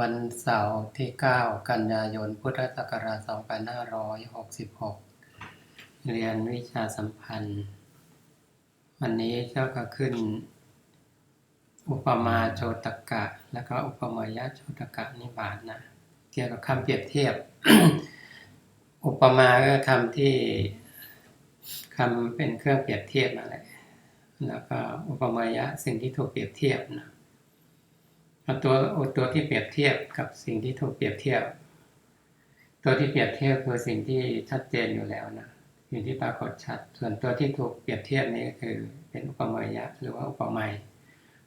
วันเสาร์ที่ 9 กันยายน พุทธศักราช 2566 เรียนวิชาสัมพันธ์ วันนี้เจ้าก็ขึ้น อุปมาโชตกะ แล้วก็อุปมายะโชตกะนิบาตนะ เกี่ยวกับคำเปรียบเทียบ อุปมาก็คำที่คำเป็นเครื่องเปรียบเทียบนั่นแหละ แล้วก็อุปมายะสิ่งที่ถูกเปรียบเทียบนะ เอาตัวเอาตัวที่เปรียบเทียบกับสิ่งที่ถูกเปรียบเทียบ ตัวที่เปรียบเทียบคือสิ่งที่ชัดเจนอยู่แล้วนะสิ่งที่ปรากฏชัด ส่วนตัวที่ถูกเปรียบเทียบนี้ก็คือเป็นอุปมายะหรือว่าอุปมย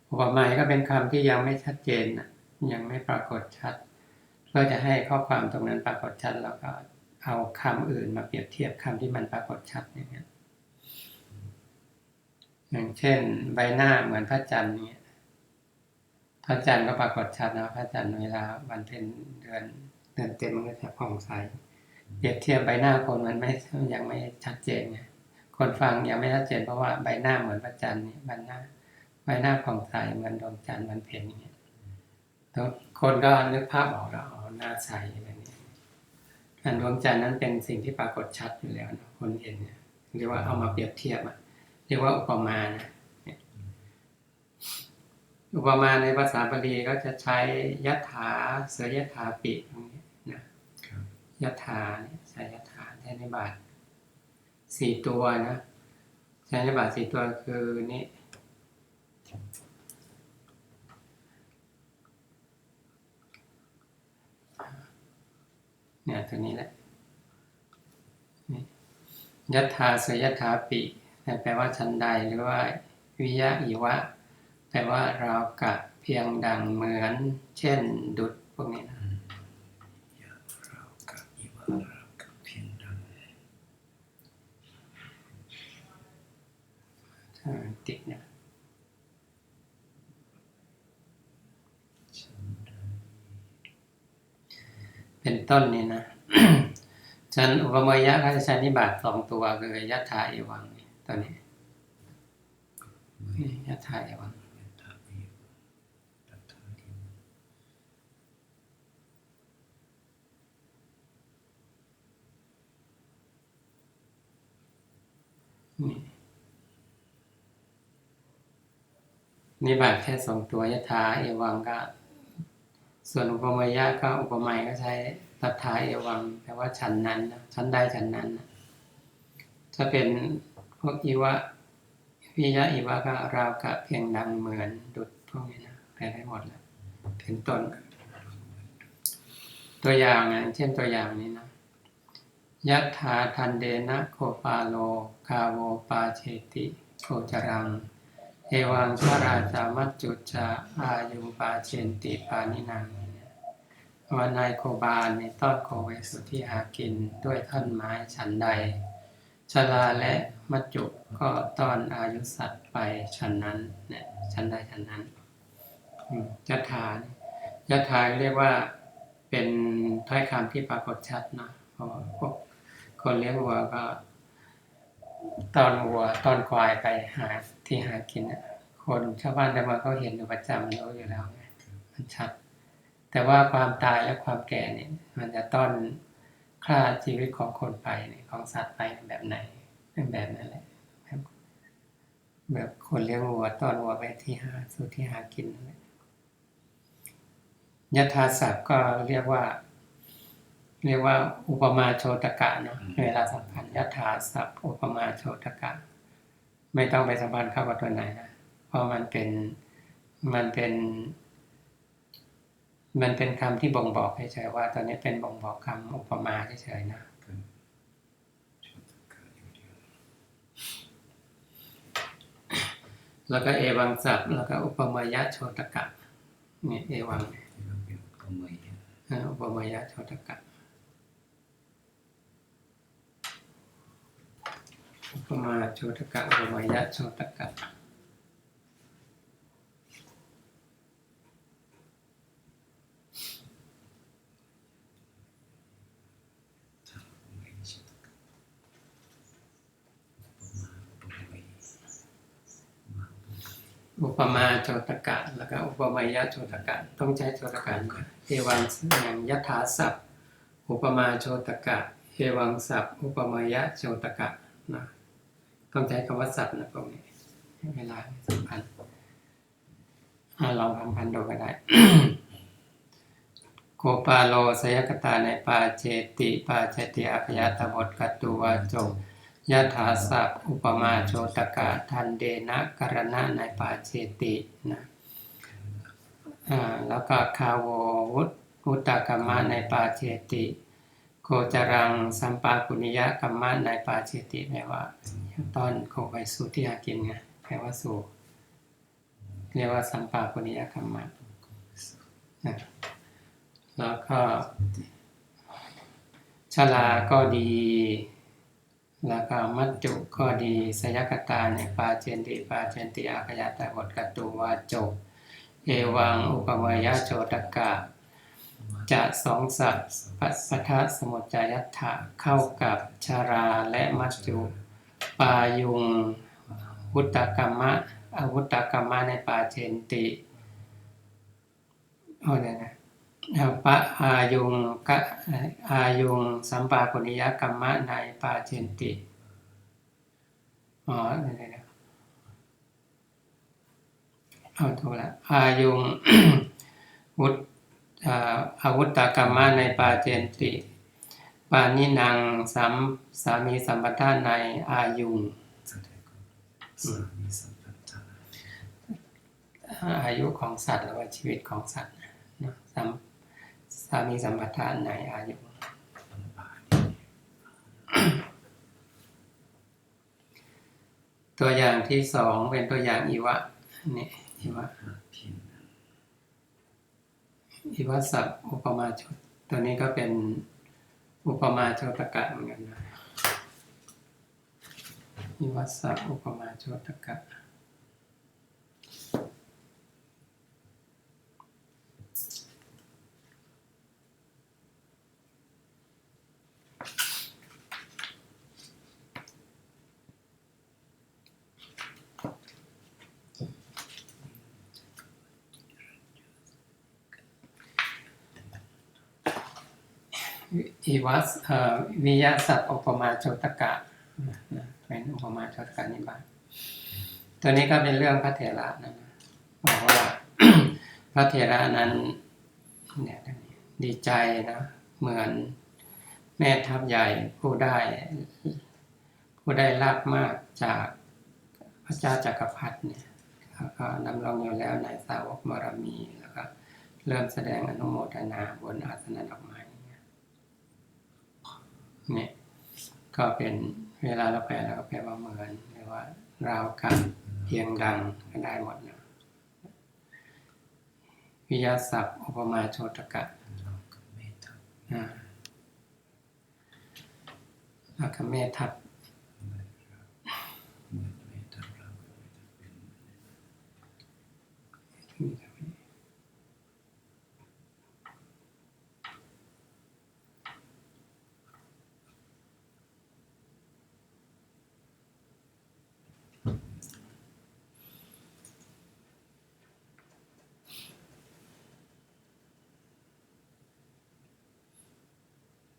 อุปไมยก็เป็นคำที่ยังไม่ชัดเจนนะยังไม่ปรากฏชัด เพื่อจะให้ข้อความตรงนั้นปรากฏชัดเราก็เอาคำอื่นมาเปรียบเทียบคำที่มันปรากฏชัดอย่างเงี้ยอย่างเช่น ใบหน้าเหมือนพระจันทร์เนี่ย พระจันทร์ก็ปรากฏชัดนะพระจันทร์เวลาวันเพ็ญเดือนเดือนเต็มมันก็จะผ่องใสเปรียบเทียบใบหน้าคนมันไม่ยังไม่ชัดเจนไงคนฟังยังไม่ชัดเจนเพราะว่าใบหน้าเหมือนพระจันทร์นี่ใบหน้าใบหน้าผ่องใสเหมือนดวงจันทร์วันเพ็ญอย่างเงี้ยแล้วคนก็นึกภาพออกแล้วหน้าใสอะไรนี้อันดวงจันทร์นั้นเป็นสิ่งที่ปรากฏชัดอยู่แล้วนะคนเห็นเนี่ยเรียกว่าเอามาเปรียบเทียบอะเรียกว่าอุปมานะ อุปมาในภาษาบาลีก็จะใช้ยัตถาเสือยถาปิตรงนี้นะยัตถาเนี่ยใช้ยัตถาแทนในบาทสี่ตัวนะใช้ในบาทสี่ตัวคือนี่เนี่ยตัวนี้แหละยัตถาเสยยัตถาปิแปลว่าชันใดหรือว่าวิยะอิวะ แปลว่าเรากับเพียงดังเหมือน เช่น ดุดพวกนี้นะเรากับอีวาเรากับเพียงดังถ้าติดเนี่ยฉันใดเป็นต้นนี่นะฉันอุปมยะก็จะใช้นิบาตสองตัวคือยัตถาเอวังนี่ตัวนี้นี่ยัตถาเอวัง ยัตถาเอวตัตถาเอว นี่ นิบาตแค่สองตัวยถาเอวังก็ส่วนอุปมายะก็อุปมยก็ใช้ตัทธาเอวังแปลว่าฉันนั้นนะฉันใดฉันนั้นนะถ้าเป็นพวกอีวะวิยะอีวะก็ราวกับเพียงดังเหมือนดุดพวกนี้นะแปลได้หมดแล้วเป็นต้น ตัวอย่างนะเช่นตัวอย่างนี้นะยัตถาทันเดนะโคปาโลกาโวปาเชติโคจรัง เอวังชราจามัจจุจาอายุปาเชนติปานินังวันนายโคบาลในต้นโคเวสุที่หากินด้วยท่อนไม้ฉันใดชราและมัจจุก็ต้อนอายุสัตว์ไปฉันนั้นเนี่ยฉันใดฉันนั้นยัตถาเนี่ยยถาเรียกว่าเป็นถ้อยคำที่ปรากฏชัดนะเพราะพวกคนเลี้ยงวัวก็ ตอนวัวตอนควายไปหาที่หากินน่ะคนชาวบ้านแต่มาเขาเห็นอยู่ประจำรู้อยู่แล้วไงมันชัด แต่ว่าความตายและความแก่เนี่ย มันจะต้อนฆ่าชีวิตของคนไปเนี่ยของสัตว์ไปแบบไหนเป็นแบบนั้นแหละแบบแบบคนเลี้ยงวัวต้อนวัวไปที่หาสู่ที่หากินนั่นแหละยถาศัพท์ก็เรียกว่า เรียกว่าอุปมาโชตกะเนาะเวลาสัมพันธ์ยถาศัพท์อุปมาโชตกะ ไม่ต้องไปสัมพันธ์เข้ากับตัวไหนนะเพราะมันเป็นมันเป็น มันเป็นคำที่บ่งบอกเฉยๆว่า ตอนนี้เป็นบ่งบอกคำอุปมาเฉยๆนะกันโชตกะอย่างเดียวแล้วก็เอวังศัพท์แล้วก็อุปมายะโชตกะเนี่ยเอวังเนี่ยที่เราเป็นก็ไม่ยะอ่าอุปมายะโชตกะ อุปมาโชตกะอุปมายะโชตกะถ้าไม่โชตกะอุปมาโจตกะแล้วก็อุปมายะโจตกะต้องใช้โจตกะเอวังอย่างยถาศัพท์ อุปมาโจตกะเอวังศัพท์ อุปมายะโจตกะนะ ต้องใช้คำว่าศัพท์นะพวกนี้เวลาสัมพันธ์อะลองสัมพันดูก็ได้โกปาโลสยกตาในปาเจติปาเจติอัพยาตบทกตตุวาจงยะถาสัพอุปมาโชตกะทันเดนะกรณะในปาเจตินะอ่าแล้วก็คาโววุตวุตตกรรมะในปาเจติ โกจรังสัมปาปุนิยกรรมะในปาเจติแปลว่าตอนโคไปสู่ที่หากินไงแปลว่าสู่เรียกว่าสัมปาปุนิยกรรมะนะแล้วก็ชลาก็ดี แล้วก็มัจจุก็ดี สยกตาในปาเจนติปาเจนติอาคยาตาบทกตุวาจบเอวังอุปมยโจตกะ จะสองสัตว์ปัสสทะสมุจายัตถะเข้ากับชาราและมัจจุปายุงวุตตกรรมะอาวุตตกรรมะในปาเจนติโอ้เดี๋ยนะปะอายุงกะอายุงสัมปาปุนิยกรรมะในปาเจนติอ๋อเดี๋ยวๆเอาถูกแล้วอายุงวุฒ อ่าอาวุตตกรรมะในปาเจนติ ปานินังสัมสามีสัมปทานในอายุงแสดงว่าสามีสัมพันธะอายุของสัตว์หรือว่าชีวิตของสัตว์นะสัมสามีสัมปทานในอายุลำบากนี่ตัวอย่างที่สองเป็นตัวอย่างอีวะนี่อีวะห้าเพียงนั้น อิวัสสะอุปมาชดตัวนี้ก็เป็นอุปมาโชตกะเหมือนกันนะอิวัสสะอุปมาโชตกะ อีวัสวิยาสัพอุปมาโชตกะเป็นอุปมาโชตกะนิบาตตัวนี้ก็เป็นเรื่องพระเถระนะนบอกว่าพระเถระนั้นเนี่ยดีใจนะเหมือนแม่ทัพใหญ่ผู้ได้ผู้ได้ลาบมากจากพระเจ้าจักรพรรดิเนี่ยก็นำลงอยู่แล้วในสาวกบารมีแล้วก็เริ่มแสดงอนุโมทนาบนอาสนะดอกไม้ เนี่ยก็เป็นเวลาเราแปลเราก็แปลว่าเหมือนหรือว่าราวกับเพียงดังก็ได้หมดนะวิยาศัพท์อุปมาโชตกะเรากับเมตตาอ่าแล้วก็เมทัพ